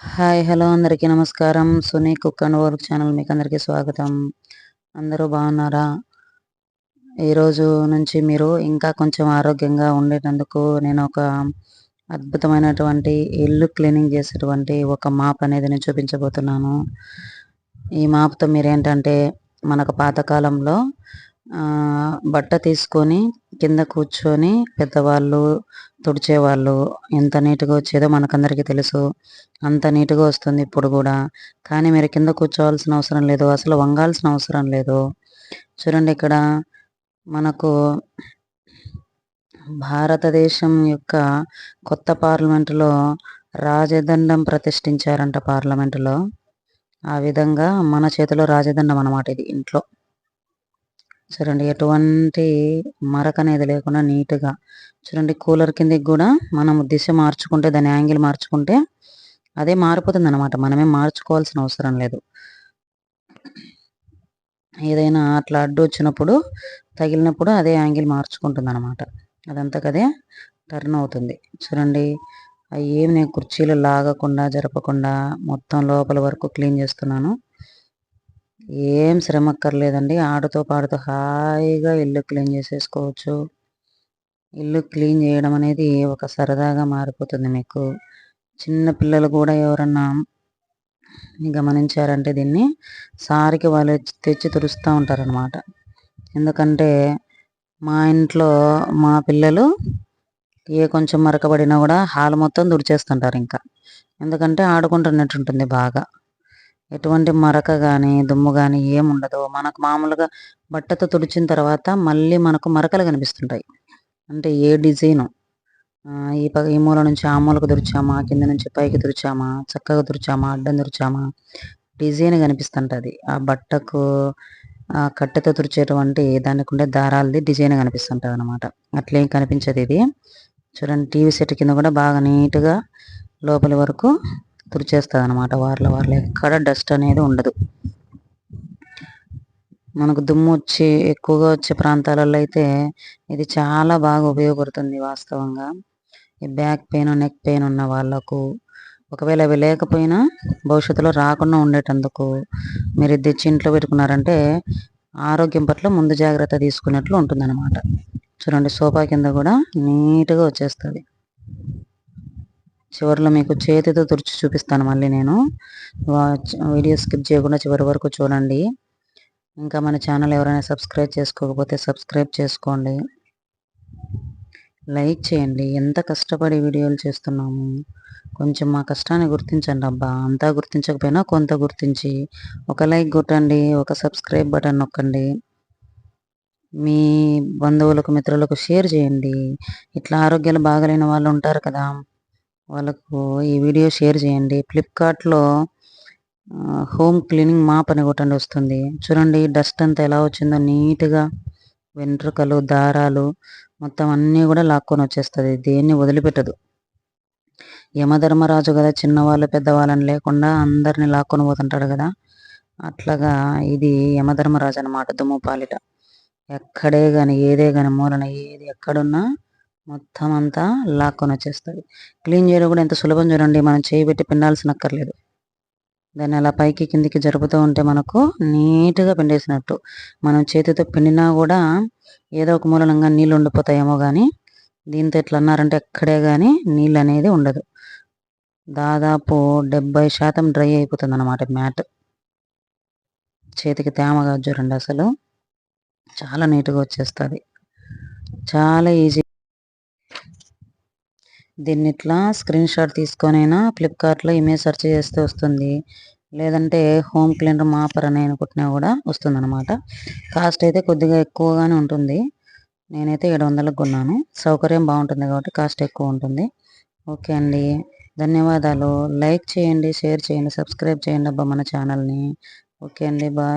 Hi hello అందరికీ నమస్కారం. Suni cook and work channel మీకు అందరికీ స్వాగతం. అందరూ బాగున్నారా? ఈరోజు నుంచి మీరు ఇంకా కొంచెం ఆరోగ్యంగా ఉండేటందుకు నేను ఒక అద్భుతమైనటువంటి ఇల్లు క్లీనింగ్ చేసేటువంటి ఒక మాప్ అనేది నేను చూపించబోతున్నాను. ఈ మాప్తో మీరేంటంటే మనకు పాతకాలంలో బట్ట తీసుకొని కింద కూర్చొని పెద్దవాళ్ళు తుడిచేవాళ్ళు ఎంత నీట్గా వచ్చేదో మనకందరికీ తెలుసు. అంత నీట్గా వస్తుంది ఇప్పుడు కూడా. కానీ మీరు కింద కూర్చోవాల్సిన అవసరం లేదు. అసలు వంగాల్సిన అవసరం లేదు. చూడండి ఇక్కడ మనకు భారతదేశం యొక్క కొత్త పార్లమెంటులో రాజదండం ప్రతిష్ఠించారంట పార్లమెంటులో. ఆ విధంగా మన చేతిలో రాజదండం అనమాట ఇది ఇంట్లో. చూడండి ఎటువంటి మరక అనేది లేకుండా నీట్గా చూడండి కూలర్ కిందకి కూడా మనం దిశ మార్చుకుంటే దాని యాంగిల్ మార్చుకుంటే అదే మారిపోతుంది అనమాట మనమే మార్చుకోవాల్సిన అవసరం లేదు. ఏదైనా అట్లా అడ్డు వచ్చినప్పుడు తగిలినప్పుడు అదే యాంగిల్ మార్చుకుంటుంది అనమాట అదంతా కదే టర్న్ అవుతుంది. చూడండి అవి ఏమి నేను కుర్చీలు లాగకుండా జరపకుండా మొత్తం లోపల వరకు క్లీన్ చేస్తున్నాను. ఏం శ్రమ అక్కర్లేదండి ఆడుతూ పాడుతూ హాయిగా ఇల్లు క్లీన్ చేసేసుకోవచ్చు. ఇల్లు క్లీన్ చేయడం అనేది ఒక సరదాగా మారిపోతుంది మీకు. చిన్న పిల్లలు కూడా ఎవరన్నా గమనించారంటే దీన్ని సారికి వాళ్ళు తెచ్చి తుడుస్తూ ఉంటారనమాట ఎందుకంటే మా ఇంట్లో మా పిల్లలు ఏ కొంచెం మరకబడినా కూడా హాల్ మొత్తం తుడిచేస్తుంటారు ఇంకా. ఎందుకంటే ఆడుకుంటున్నట్టుంటుంది బాగా. ఎటువంటి మరక కానీ దుమ్ము కానీ ఏముండదు. మనకు మామూలుగా బట్టతో తుడిచిన తర్వాత మళ్ళీ మనకు మరకలు కనిపిస్తుంటాయి. అంటే ఏ డిజైను? ఈ ప ఈ మూల నుంచి ఆ మూలకు తుడిచామా కింద నుంచి పైకి తుడిచామా చక్కగా తుడిచామా అడ్డం దురిచామా? డిజైన్ కనిపిస్తుంటుంది. ఆ బట్టకు ఆ కట్టెతో తుడిచేటువంటి దానికి ఉండే దారాలది డిజైన్ కనిపిస్తుంటుంది అనమాట అట్లేం కనిపించదు ఇది. చూడండి టీవీ సెట్ కింద కూడా బాగా నీట్గా లోపలి వరకు తుడిచేస్తుంది అనమాట వార్ల వార్ల. ఎక్కడ డస్ట్ అనేది ఉండదు. మనకు దుమ్ము వచ్చి ఎక్కువగా వచ్చే ప్రాంతాలలో అయితే ఇది చాలా బాగా ఉపయోగపడుతుంది వాస్తవంగా. ఈ బ్యాక్ పెయిన్ నెక్ పెయిన్ ఉన్న వాళ్ళకు. ఒకవేళ అవి లేకపోయినా భవిష్యత్తులో రాకుండా ఉండేటందుకు మీరు ఇది తెచ్చి ఇంట్లో పెట్టుకున్నారంటే ఆరోగ్యం పట్ల ముందు జాగ్రత్త తీసుకున్నట్లు ఉంటుందన్నమాట. చూడండి సోఫా కింద కూడా నీట్గా వచ్చేస్తుంది. చివరిలో మీకు చేతితో తుడిచి చూపిస్తాను మళ్ళీ నేను. వీడియో స్కిప్ చేయకుండా చివరి వరకు చూడండి. ఇంకా మన ఛానల్ ఎవరైనా సబ్స్క్రైబ్ చేసుకోకపోతే సబ్స్క్రైబ్ చేసుకోండి. లైక్ చేయండి. ఎంత కష్టపడి వీడియోలు చేస్తున్నాము. కొంచెం మా కష్టాన్ని గుర్తించండి అబ్బా. అంతా గుర్తించకపోయినా కొంత గుర్తించి ఒక లైక్ కొట్టండి ఒక సబ్స్క్రైబ్ బటన్ నొక్కండి. మీ బంధువులకు మిత్రులకు షేర్ చేయండి. ఇట్లా ఆరోగ్యాలు బాగలేని వాళ్ళు ఉంటారు కదా. వాళ్ళకు ఈ వీడియో షేర్ చేయండి. ఫ్లిప్కార్ట్లో హోమ్ క్లీనింగ్ మాప్ అని కొట్టండి వస్తుంది. చూడండి డస్ట్ అంతా ఎలా వచ్చిందో నీట్గా వెంట్రుకలు దారాలు మొత్తం అన్నీ కూడా లాక్కొని వచ్చేస్తుంది. దేన్ని వదిలిపెట్టదు. యమధర్మరాజు కదా చిన్నవాళ్ళు పెద్దవాళ్ళని లేకుండా అందరిని లాక్కొని పోతుంటాడు కదా. అట్లాగా ఇది యమధర్మరాజు అనమాట దుమ్ము పాలిట. ఎక్కడే కానీ ఏదే కానీ మూలన ఏది ఎక్కడున్నా మొత్తం అంతా లాక్కొని వచ్చేస్తుంది. క్లీన్ చేయడం కూడా ఎంత సులభం చూడండి మనం చేయి పెట్టి పిండాల్సిన అక్కర్లేదు దాన్ని అలా పైకి కిందికి జరుపుతూ ఉంటే మనకు నీట్గా పిండేసినట్టు. మనం చేతితో పిండినా కూడా ఏదో ఒక మూలంగా నీళ్ళు ఉండిపోతాయేమో కానీ దీంతో ఎట్లా అన్నారంటే ఎక్కడే కానీ నీళ్ళు అనేది ఉండదు. దాదాపు డెబ్బై శాతం డ్రై అయిపోతుంది అన్నమాట మ్యాట్. చేతికి తేమగా చూడండి అసలు. చాలా నీట్గా వచ్చేస్తుంది. చాలా ఈజీ దీన్ని ఇట్లా స్క్రీన్ షాట్ తీసుకొనైనా ఫ్లిప్కార్ట్లో ఇమేజ్ సెర్చ్ చేస్తే వస్తుంది. లేదంటే హోమ్ క్లీనర్ మాపర్ అని అనుకుంటున్నా కూడా వస్తుంది అనమాట కాస్ట్ అయితే కొద్దిగా ఎక్కువగానే ఉంటుంది. నేనైతే ఏడు వందలకు కొన్నాను. సౌకర్యం బాగుంటుంది కాబట్టి కాస్ట్ ఎక్కువ ఉంటుంది. ఓకే అండి. ధన్యవాదాలు. లైక్ చేయండి షేర్ చేయండి సబ్స్క్రైబ్ చేయండి అబ్బా మన ఛానల్ని ఓకే అండి బాయ్